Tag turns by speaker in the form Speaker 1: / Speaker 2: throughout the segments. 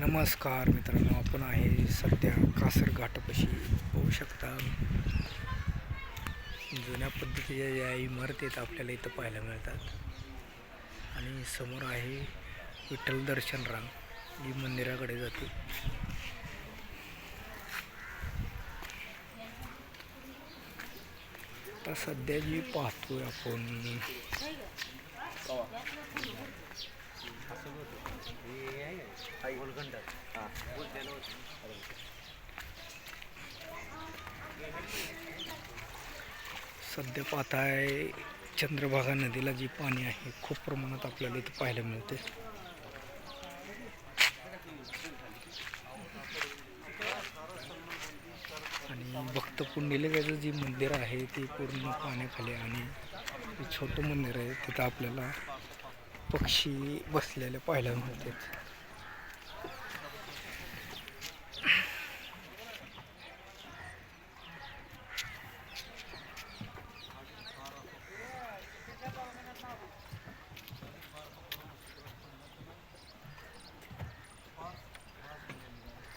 Speaker 1: नमस्कार मित्रांनो आपण आहे सध्या कासर घाटापाशी पाहू शकता जुन्या पद्धतीच्या या इमारतीत आपल्याला इथं पाहायला मिळतात. आणि समोर आहे विठ्ठल दर्शन रांग जी मंदिराकडे जाते. आता सध्या जी पाहतोय आपण सध्या पाहताय चंद्रभागा नदीला जी पाणी आहे खूप प्रमाणात आपल्याला इथं पाहायला मिळते. आणि भक्त पुंडलिकाचं जे मंदिर आहे ते पूर्ण पाण्याखाली आणि छोटं मंदिर आहे तिथं आपल्याला पक्षी बसलेले पाहायला मिळतात.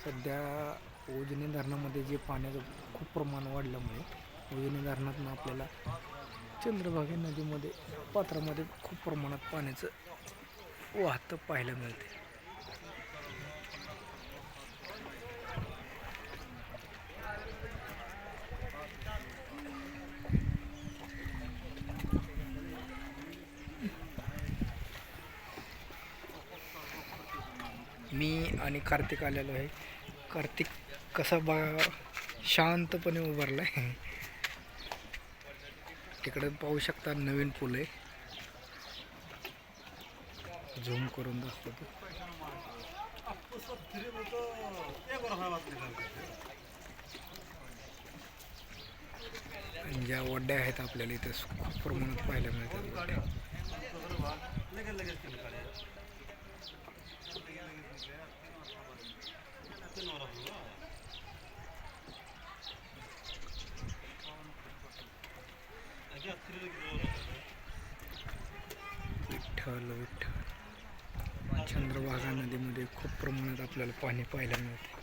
Speaker 1: सध्या उजनी धरणामध्ये जे पाण्याचं खूप प्रमाण वाढल्यामुळे उजनी धरणातून आपल्याला चंद्रभागा नदीमध्ये पात्रामध्ये खूप प्रमाणात पाण्याचं वाहतं पाहायला मिळते. मी आणि कार्तिक आलेलो आहे. कार्तिक कसा बा शांतपणे उभारला आहे तिकडे पाहू शकता नवीन पूल आहे झूम करून दाखवतो. आणि ज्या वड्ड्या आहेत आपल्याला इथे खूप प्रमाणात पाहायला मिळतात विठ्ठल विठ्ठल चंद्रभागा नदीमध्ये खूप प्रमाणात आपल्याला पाणी पाहायला मिळते.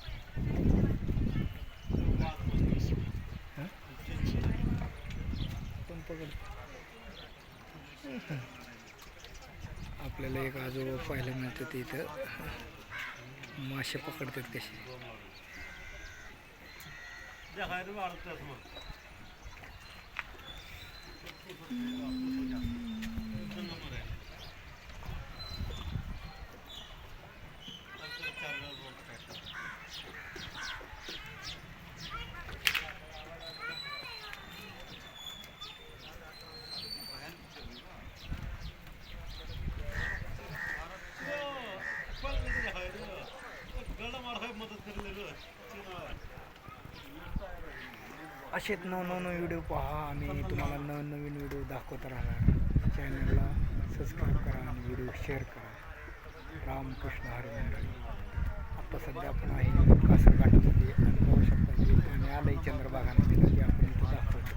Speaker 1: आपल्याला एक आजोबा पाहायला मिळतात ते इथं मासे पकडतात कसे. असेच नवनवीन व्हिडिओ पहा. आम्ही तुम्हाला नवनवीन व्हिडिओ दाखवत राहणार. चॅनलला सबस्क्राईब करा आणि व्हिडिओ शेअर करा. रामकृष्ण हरी मंडळी आता सध्या आपण आहे कासरघाटामध्ये. आणि पाहू शकता आणि पाणी आलं आहे चंद्रभागा नदीला जे आपण इथं दाखवतो.